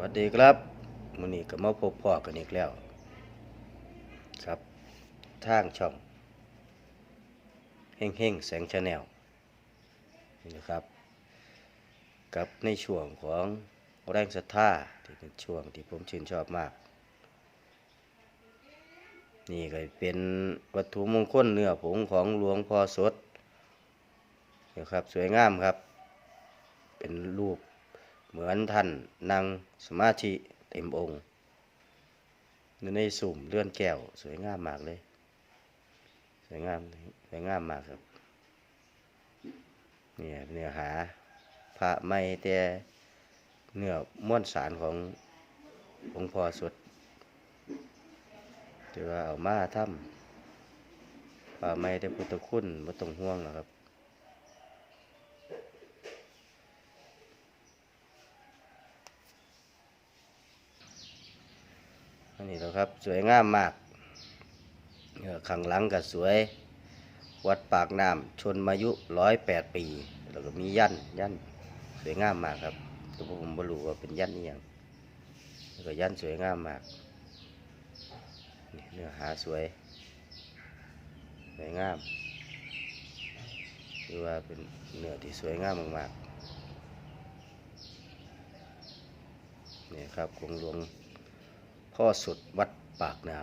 วัสดีครับมื้อนี้ก็มาพบพ่อกันอีกแล้ว ครับทางช่องเฮงเฮงแสงชาแนลนี่นะครับ กับในช่วงของแรงศรัทธาที่เป็นช่วงที่ผมชื่นชอบมาก นี่ก็เป็นวัตถุมงคลเนื้อผงของหลวงพ่อสดนะครับสวยงามครับ เป็นรูป เหมือนท่านนั่งสมาธิเต็มองค์ในสุ่มเลื่อนแก้ว สวยงามมากเลย สวยงามสวยงามมากครับเนี่ยเนื้อหาพระไม่แต่เนื้อม้วนสารขององค์พ่อสุดที่ว่าเอามาทำพระไม่ได้พุทธคุณไม่ต้องห่วงหรอครับ อันนี้แหล้วครับสวยงามมากเอ่อข้างหลังก็สวย วัดปากน้ำชนมายุร้อยแปดปี แล้วก็มียันยันสวยงามมากครับตัวผมไม่รู้ว่าเป็นยันนี่ยังแล้วก็ยันสวยงามมากเนื้อหาสวยสวยงามคือว่าเป็นเนื้อที่สวยงามมากๆนี่ครับกรมหลวง พ่อสุดวัดปากน้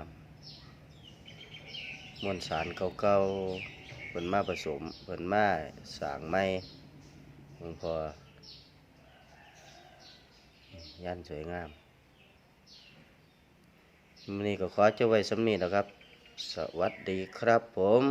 ำมวลสารเก่าๆเพิ่นมาผสมเพิ่นมาสางไม้หลวงพอ ยันสวยงามมื้อนี้ก็ขอเจ้าไว้สำนีแล้วครับ สวัสดีครับผม